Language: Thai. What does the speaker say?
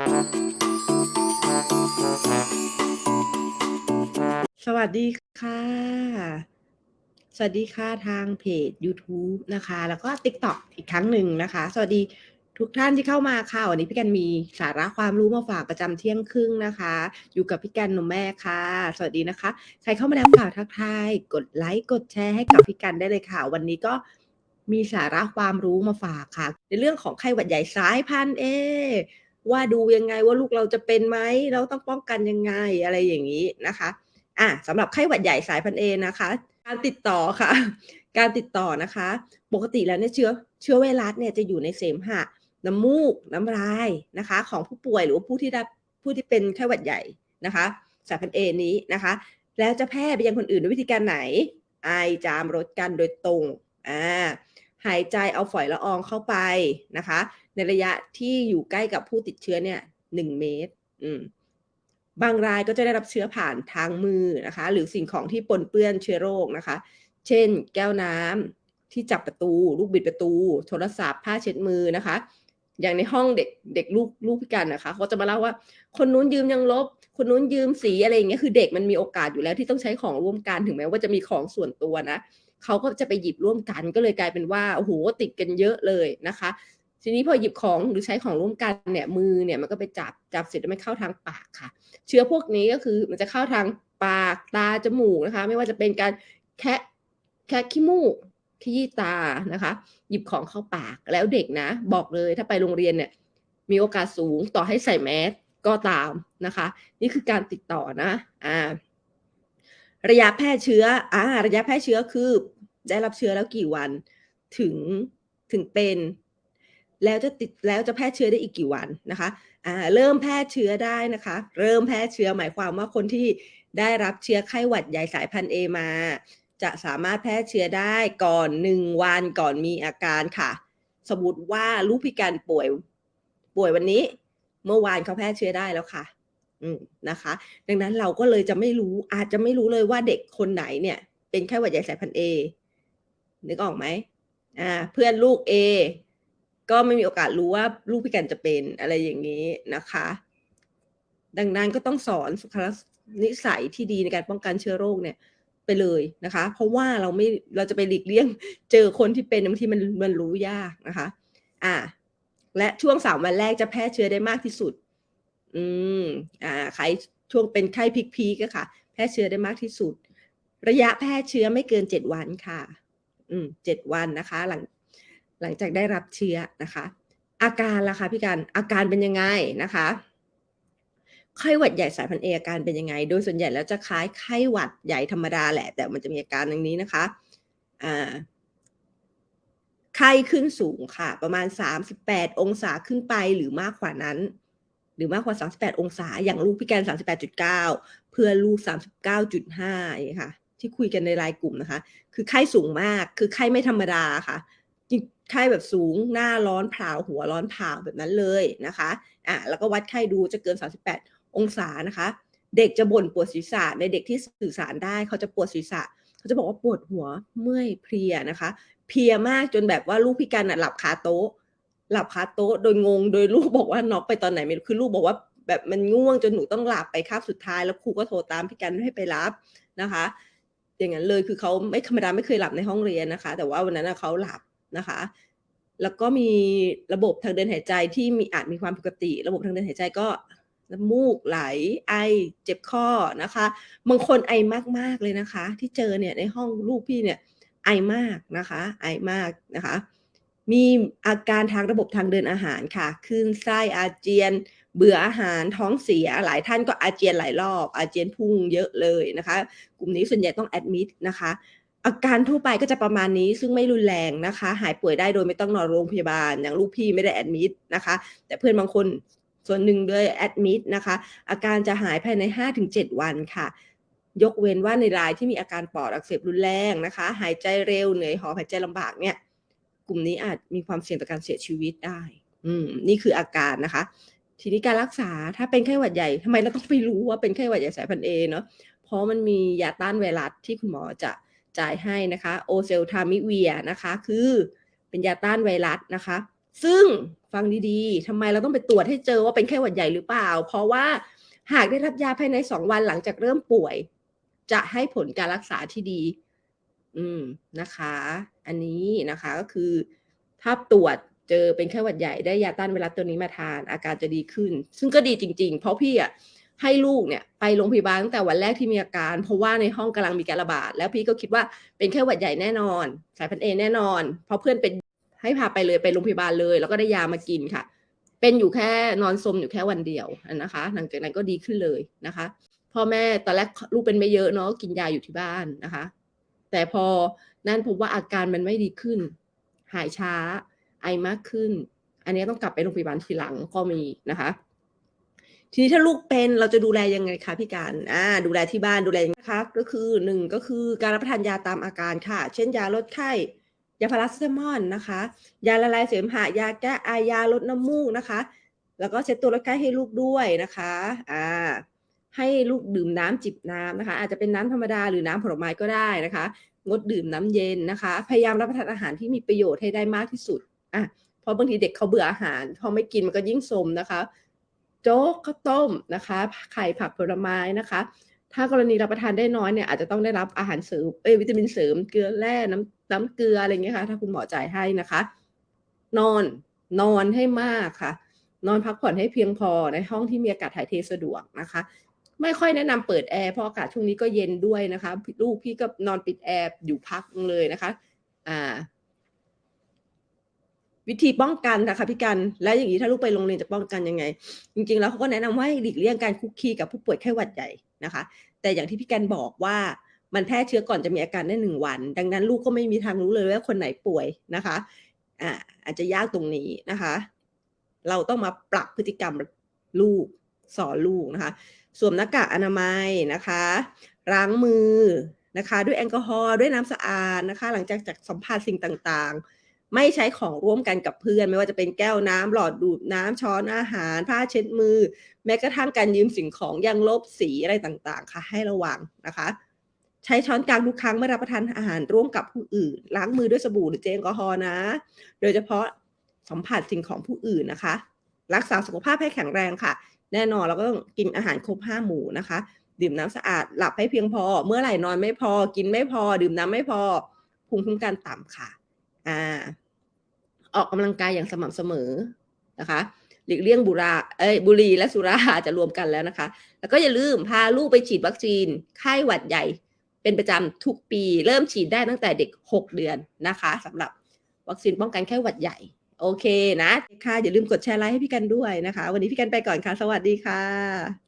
สวัสดีค่ะ สวัสดีค่ะทางเพจยูทูบนะคะ แล้วก็ TikTok อีกครั้งหนึ่งนะคะ สวัสดีทุกท่านที่เข้ามาค่ะ วันนี้พี่กันมีสาระความรู้มาฝากประจำเที่ยงครึ่งนะคะ อยู่กับพี่กันนมแม่ค่ะ สวัสดีนะคะ ใครเข้ามาแล้วฝากทักทาย กดไลค์กดแชร์ให้กับพี่กันได้เลยค่ะ วันนี้ก็มีสาระความรู้มาฝากค่ะ ในเรื่องของไข้หวัดใหญ่สายพันธุ์เอ ว่าดูยังไงว่าลูกเราจะเป็นไหมเราต้องป้องกันยังไงอะไรอย่างนี้นะคะอะสำหรับไข้หวัดใหญ่สายพันธุ์เอนะคะ การติดต่อค่ะ การติดต่อนะคะ ปกติแล้วเนี่ยเชื้อเชื้อไวรัสเนี่ยจะอยู่ในเสมหะน้ำมูกน้ำลายนะคะ ของผู้ป่วยหรือว่าผู้ที่ได้ผู้ที่เป็นไข้หวัดใหญ่นะคะสายพันธุ์เอนี้นะคะ แล้วจะแพร่ไปยังคนอื่นด้วยวิธีการไหน ไอจามรดกันโดยตรงอ่าหายใจเอาฝอยละอองเข้าไปนะคะในระยะที่อยู่ใกล้กับผู้ติดเชื้อเนี่ยหนึ่งเมตร อืมบางรายก็จะได้รับเชื้อผ่านทางมือนะคะ หรือสิ่งของที่ปนเปื้อนเชื้อโรคนะคะ เช่น แก้วน้ำที่จับประตู ลูกบิดประตู โทรศัพท์ผ้าเช็ดมือนะคะ อย่างในห้องเด็กเด็กลูกลูกพิการนะคะเขาจะมาเล่าว่า คนนู้นยืมยังลบ คนนู้นยืมสีอะไรอย่างเงี้ยคือเด็กมันมีโอกาสอยู่แล้วที่ต้องใช้ของร่วมกันถึงแม้ว่าจะมีของส่วนตัวนะเขาก็จะไปหยิบร่วมกันก็เลยกลายเป็นว่าโอ้โหติดกันเยอะเลยนะคะ ทีนี้พอหยิบของหรือใช้ของร่วมกันเนี่ยมือเนี่ยมันก็ไปจับจับเสร็จแล้วมันเข้าทางปากค่ะ เชื้อพวกนี้ก็คือมันจะเข้าทางปากตาจมูกนะคะ ไม่ว่าจะเป็นการแคะแคะขี้มูกขยี้ตานะคะ หยิบของเข้าปากแล้วเด็กนะ บอกเลยถ้าไปโรงเรียนเนี่ยมีโอกาสสูงต่อให้ใส่แมสก็ตามนะคะ นี่คือการติดต่อนะอ่าระยะแพร่เชื้ออ่าระยะแพร่เชื้อคือได้รับเชื้อแล้วกี่วันถึงถึงเป็น แล้วจะติดแล้วจะแพร่เชื้อได้อีกกี่วันนะคะอ่าเริ่มแพร่เชื้อได้นะคะ เริ่มแพร่เชื้อหมายความว่าคนที่ได้รับเชื้อไข้หวัดใหญ่สายพันธุ์เอมา จะสามารถแพร่เชื้อได้ก่อนหนึ่งวันก่อนมีอาการค่ะ สมมติว่าลูกพิการป่วยป่วยวันนี้ เมื่อวานเขาแพร่เชื้อได้แล้วค่ะ อืมนะคะ ดังนั้นเราก็เลยจะไม่รู้อาจจะไม่รู้เลยว่าเด็กคนไหนเนี่ย เป็นไข้หวัดใหญ่สายพันธุ์เอนึกออกไหมอ่าเพื่อนลูกเอ ก็ไม่มีโอกาสรู้ว่าลูกพิการจะเป็นอะไรอย่างนี้นะคะ ดังนั้นก็ต้องสอนสุขลักษณนิสัยที่ดีในการป้องกันเชื้อโรคเนี่ยไปเลยนะคะ เพราะว่าเราไม่เราจะไปหลีกเลี่ยงเจอคนที่เป็นบางทีมันมันรู้ยากนะคะ อ่า และช่วงสามวันแรกจะแพร่เชื้อได้มากที่สุด อืมอ่าใครช่วงเป็นไข้พิกพีก็ค่ะ แพร่เชื้อได้มากที่สุด ระยะแพร่เชื้อไม่เกินเจ็ดวันค่ะ อืมเจ็ดวันนะคะ หลัง หลังจากได้รับเชื้อนะคะ อาการล่ะคะพี่การอาการเป็นยังไงนะคะไข้หวัดใหญ่สายพันธุ์เออาการเป็นยังไง โดยส่วนใหญ่แล้วจะคล้ายไข้หวัดใหญ่ธรรมดาแหละ แต่มันจะมีอาการอย่างนี้นะคะอ่าไข้ขึ้นสูงค่ะ ประมาณ 38 องศาขึ้นไปหรือมากกว่านั้น หรือมากกว่า 38 องศา อย่างลูกพี่แกน38.9 เพื่อลูก 39.5อย่างนี้ค่ะ ที่คุยกันในไลน์กลุ่มนะคะ คือไข้สูงมาก คือไข้ไม่ธรรมดาค่ะ ไข้แบบสูงหน้าร้อนผ่าหัวร้อนผ่าแบบนั้นเลยนะคะอะแล้วก็วัดไข้ดูจะเกิน 38 องศานะคะ เด็กจะบ่นปวดศีรษะในเด็กที่สื่อสารได้เขาจะปวดศีรษะเขาจะบอกว่าปวดหัวเมื่อยเพลียนะคะ เพลียมากจนแบบว่าลูกพิการหลับคาโต๊ะ หลับคาโต๊ะโดยงง โดยลูกบอกว่าน็อกไปตอนไหนไม่รู้คือลูกบอกว่าแบบมันง่วงจนหนูต้องหลับไปคาบสุดท้าย แล้วครูก็โทรตามพิการให้ไปรับนะคะ อย่างนั้นเลยคือเขาไม่ธรรมดาไม่เคยหลับในห้องเรียนนะคะ แต่ว่าวันนั้นเขาหลับ นะคะ แล้วก็มีระบบทางเดินหายใจที่มีอาจมีความปกติ ระบบทางเดินหายใจก็น้ำมูกไหลไอเจ็บข้อนะคะบางคนไอมากๆเลยนะคะ ที่เจอเนี่ยในห้องลูกพี่เนี่ยไอมากนะคะไอมากนะคะ มีอาการทางระบบทางเดินอาหารค่ะคลื่นไส้อาเจียน เบื่ออาหารท้องเสียหลายท่านก็อาเจียนหลายรอบ อาเจียนพุ่งเยอะเลยนะคะ กลุ่มนี้ส่วนใหญ่ต้องแอดมิดนะคะ อาการทั่วไปก็จะประมาณนี้ซึ่งไม่รุนแรงนะคะ หายป่วยได้โดยไม่ต้องนอนโรงพยาบาล อย่างลูกพี่ไม่ได้แอดมิดนะคะ แต่เพื่อนบางคนส่วนหนึ่งด้วยแอดมิดนะคะ อาการจะหายภายใน 5-7 วันค่ะ ยกเว้นว่าในรายที่มีอาการปอดอักเสบรุนแรงนะคะ หายใจเร็วเหนื่อยหอบหายใจลำบากเนี่ย กลุ่มนี้อาจมีความเสี่ยงต่อการเสียชีวิตได้ อืมนี่คืออาการนะคะ ทีนี้การรักษาถ้าเป็นไข้หวัดใหญ่ทำไมเราต้องไปรู้ว่าเป็นไข้หวัดใหญ่สายพันธุ์เอเนาะเพราะมันมียาต้านไวรัสที่คุณหมอจะ จ่ายให้นะคะโอเซลทามิเวียนะคะคือเป็นยาต้านไวรัสนะคะ ซึ่งฟังดีๆทำไมเราต้องไปตรวจให้เจอว่าเป็นไข้หวัดใหญ่หรือเปล่า เพราะว่าหากได้รับยาภายในสองวันหลังจากเริ่มป่วย จะให้ผลการรักษาที่ดี อืมนะคะ อันนี้นะคะก็คือถ้าตรวจเจอเป็นไข้หวัดใหญ่ได้ยาต้านไวรัสตัวนี้มาทาน อาการจะดีขึ้น ซึ่งก็ดีจริง ๆ เพราะพี่อะ ให้ลูกเนี่ยไปโรงพยาบาลตั้งแต่วันแรกที่มีอาการ เพราะว่าในห้องกำลังมีการระบาด แล้วพี่ก็คิดว่าเป็นไข้หวัดใหญ่แน่นอน สายพันธุ์เอแน่นอน เพราะเพื่อนเป็นให้พาไปเลยไปโรงพยาบาลเลย แล้วก็ได้ยามากินค่ะ เป็นอยู่แค่นอนสมอยู่แค่วันเดียวนะคะ หลังจากนั้นก็ดีขึ้นเลยนะคะพ่อแม่ตอนแรกลูกเป็นไม่เยอะเนาะกินยาอยู่ที่บ้านนะคะ แต่พอนั่นพบว่าอาการมันไม่ดีขึ้น หายช้า ไอมากขึ้น อันนี้ต้องกลับไปโรงพยาบาลทีหลังก็มีนะคะ ทีนี้ถ้าลูกเป็นเราจะดูแลยังไงคะพี่การอ่าดูแลที่บ้านดูแลยังไงนะคะก็คือหนึ่งก็คือการรับประทานยาตามอาการค่ะ เช่นยาลดไข้ยาพาราเซตามอลนะคะ ยาละลายเสมหะยาแก้ไอยาลดน้ำมูกนะคะ แล้วก็เช็ดตัวลดไข้ให้ลูกด้วยนะคะอ่าให้ลูกดื่มน้ำจิบน้ำนะคะ อาจจะเป็นน้ำธรรมดาหรือน้ำผลไม้ก็ได้นะคะ งดดื่มน้ำเย็นนะคะ พยายามรับประทานอาหารที่มีประโยชน์ให้ได้มากที่สุดอะเพราะบางทีเด็กเขาเบื่ออาหารพอไม่กินมันก็ยิ่งสมนะคะ โจ๊กข้าวต้มนะคะ ไข่ผักผลไม้นะคะ ถ้ากรณีรับประทานได้น้อยเนี่ยอาจจะต้องได้รับอาหารเสริมเอ้ยวิตามินเสริมเกลือแร่น้ำน้ำเกลืออะไรเงี้ยค่ะถ้าคุณหมอจ่ายให้นะคะ นอนนอนให้มากค่ะ นอนพักผ่อนให้เพียงพอในห้องที่มีอากาศถ่ายเทสะดวกนะคะไม่ค่อยแนะนำเปิดแอร์เพราะอากาศช่วงนี้ก็เย็นด้วยนะคะ ลูกพี่ก็นอนปิดแอร์อยู่พักเลยนะคะ อ่า วิธีป้องกันนะคะพี่กัน และอย่างนี้ถ้าลูกไปโรงเรียนจะป้องกันยังไง จริงๆ แล้วเขาก็แนะนำว่าให้หลีกเลี่ยงการคุกคีกับผู้ป่วยไข้หวัดใหญ่นะคะ แต่อย่างที่พี่กันบอกว่ามันแพร่เชื้อก่อนจะมีอาการได้หนึ่งวัน ดังนั้นลูกก็ไม่มีทางรู้เลยว่าคนไหนป่วยนะคะอ่าอาจจะยากตรงนี้นะคะ เราต้องมาปรับพฤติกรรมลูกสอนลูกนะคะ สวมหน้ากากอนามัยนะคะล้างมือนะคะ ด้วยแอลกอฮอล์ด้วยน้ำสะอาดนะคะ หลังจากจากสัมผัสสิ่งต่างๆ ไม่ใช้ของร่วมกันกับเพื่อน ไม่ว่าจะเป็นแก้วน้ำหลอดดูดน้ำช้อนอาหาร ผ้าเช็ดมือ แม้กระทั่งการยืมสิ่งของยังลบสีอะไรต่างๆ ค่ะ ให้ระวังนะคะ ใช้ช้อนกลางทุกครั้งเมื่อรับประทานอาหารร่วมกับผู้อื่น ล้างมือด้วยสบู่หรือเจลแอลกอฮอล์นะ โดยเฉพาะสัมผัสสิ่งของผู้อื่นนะคะ รักษาสุขภาพให้แข็งแรงค่ะ แน่นอนเราก็ต้องกินอาหารครบห้าหมู่นะคะ ดื่มน้ำสะอาดหลับให้เพียงพอ เมื่อไหร่นอนไม่พอ กินไม่พอ ดื่มน้ำไม่พอภูมิคุ้มกันต่ำค่ะ อ่าออกกำลังกายอย่างสม่ำเสมอนะคะหลีกเลี่ยงบุราเอ้ยบุหรี่และสุราจะรวมกันแล้วนะคะ แล้วก็อย่าลืมพาลูกไปฉีดวัคซีนไข้หวัดใหญ่เป็นประจำทุกปี เริ่มฉีดได้ตั้งแต่เด็ก 6 เดือนนะคะสำหรับวัคซีนป้องกันไข้หวัดใหญ่ โอเคนะ ค่ะ อย่าลืมกดแชร์ไลค์ให้พี่กันด้วยนะคะ วันนี้พี่กันไปก่อนค่ะ สวัสดีค่ะ